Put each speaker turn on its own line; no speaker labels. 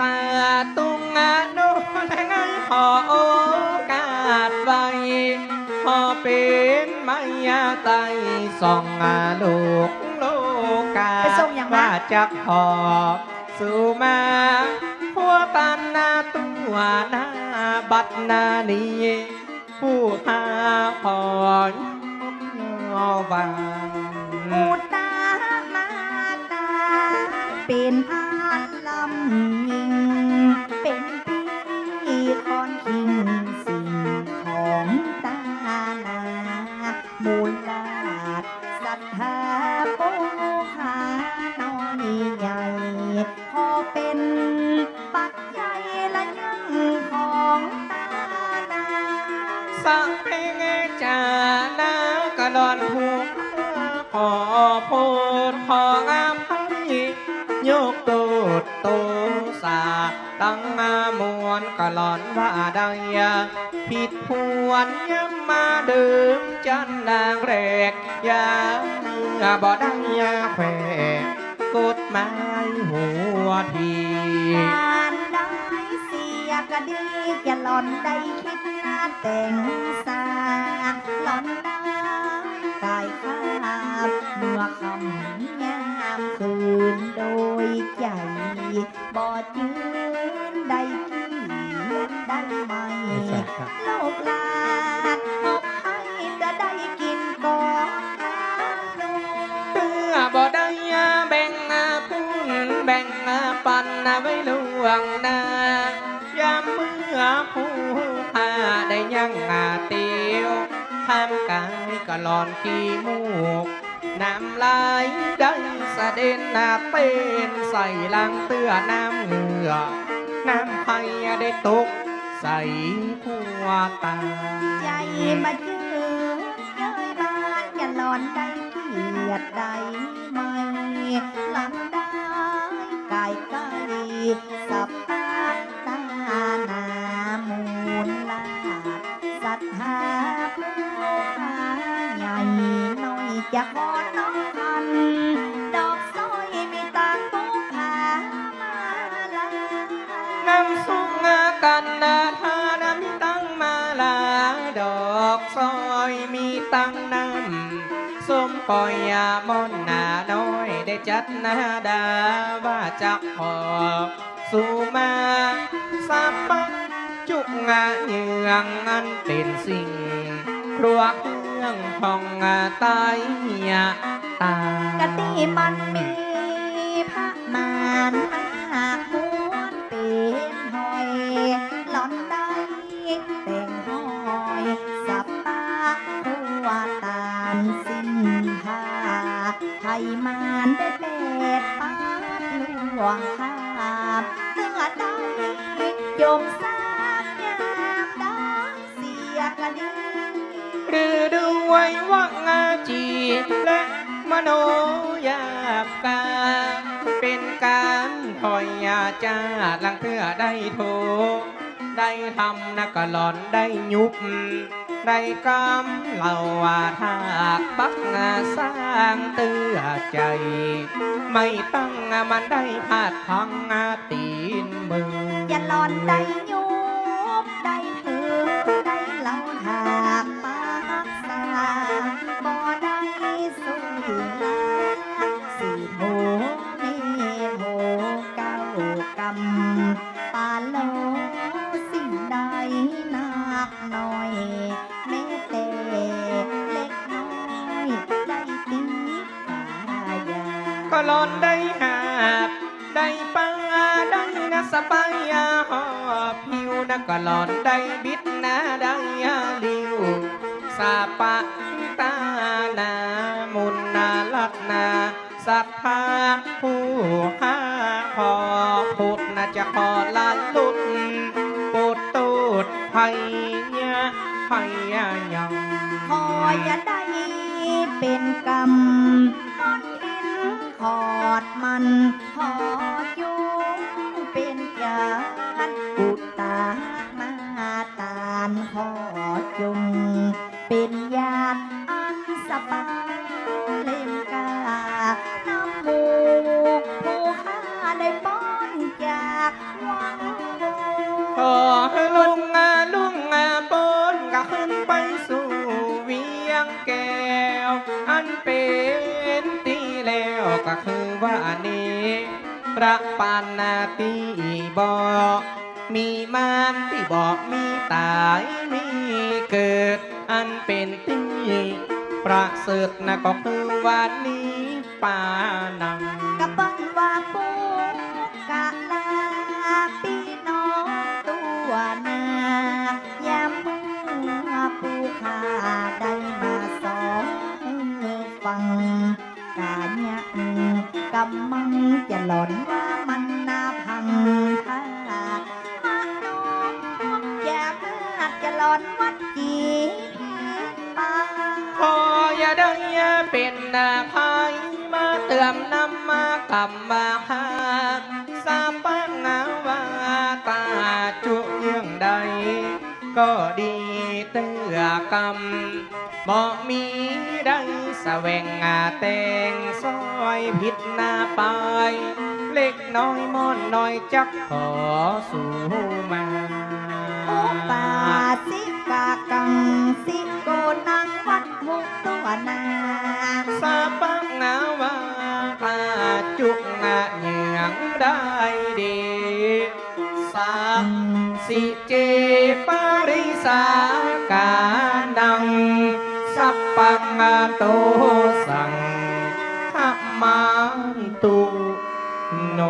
สาตุงาโนทั้งไงขอโอกาสไว้พอเป็นไมายาไตส่องอาลูกโลกา
ไปส่งอย่างนั้น
ว่าจะขอสู่มาหัวปันนาตัวหน้าบัดนานี้ ผู้หาพรวัง
มูตามาตาเป็นอานลำยิง มูลลาดศรัทธาปูหาน้อยใหญ่พอเป็นปัจจัยและยังของตานา
สังเพงจานากระดอนผูกขอพูดของามให้ยกตูดตูสา ตั้งมามวนกะหลอนว่าได้ผิดพวนย้ำมาดื่มจันนางแรกยาบ่ได้แขวกกฎหมายหัวที
การได้เสียก็ดีจะหล่อนได้คิดหน้าแต่งสาหล่อนได้กายคาบเมื่อคำยามคืนโดยใจบ่จืน ได้กี่ได้ไหมโลกลาดอกให้จะได้กินก่อน
เพื่อบ่ได้แบ่งพุ่นแบ่งปันไว้ลวงนายามเมื่อผู้หาได้ยังอาเตียวทำกายก็หลอนขี้มูกน้ำลายได้สะเด็นนาเป็นใส่ลังเตื้อน้ำเหงื่อ น้ำไผ่ได้ตก ใส่หัวตา
ใจมาเจอเย้ยบ้านอย่าหลอนได้เกียดได้ไหมหลังได้กายไก่สับตาตาหนามูลลาดสัทธาผู้หาใหญ่น้อยจะขอน้องพัน กั
นนาทาน้ำตั้งมาลา ดอกซอยมีตั้งน้ำส้มปอยยามอนนาน้อย ได้จัดนาดาว่าจะขอสู่มาสาปังจุกงาเยืองอันเป็นสิ่งครัวเครื่องพองงาตายยาตา
กะติมันมี ไทยมานได้เป็ดปาดลวงคาบเนื้อได้จมสามยามด้เสียกะดี
หรือดูไว้ว่างาจีและมโนยาบกาเป็นการถอยยาจาดลังเพื่อได้โทได้ทำนักหลอนได้ยุบ ได้กำเหล่าว่าทากบักงาสร้างเตือใจ ไม่ตั้งมันได้พาดพังงาตีนมือ
อย่าหลอนได้ยุบได้ถือได้เล่าหากปากสาบ่ได้สุยลาสีโหเมโหเก้ากำปาโล นักหน่อยแม้แต่เล็กน้อยได้ตีกายา
ก็ลอนได้หาบได้ปลาได้นะสบายยาหอบผิวนะก็ลอนได้บิดนะได้ยาลิวสาปะตานามุนนาลัดนาสัทธาผู้ห้าขอพุทธนะจะขอลา
ออย่าได้เป็นกรรมนอนอินขอดมันขอจุงเป็นยานอุตตามาตานขอจุงเป็นญาติอันสปาเล่มกัน อัน
เป็นตีแล้วก็คือว่านี้ประปานนาตีบอกมีมานที่บอกมีตายมีเกิด อันเป็นตีประเสริฐนะก็คือวันนี้ปานัง
กะเปิ้นว่าปูำมังจะหลอนว่ามันนาพังท่ามาน้องอย่ามาจะหลอนวัดจีปา
พออย่าได้เป็นนาภายมาเติมน้ำมากำมาหาสาปังนาวาตาจุเยื่องใด ก็ดีเตือกำ อกมีได้แสวงงาแต่งซอยผิดหน้าไปเล็กน้อยมอนน้อยจักขอสู่มา
โอปาสิกากังสิโกนังวัดหุกตัวนา
สาปังนาวาตาจุกนาเหยืองได้ดีสามสิเจปาริสากานังสัพ ปังโตสังขมันตุโน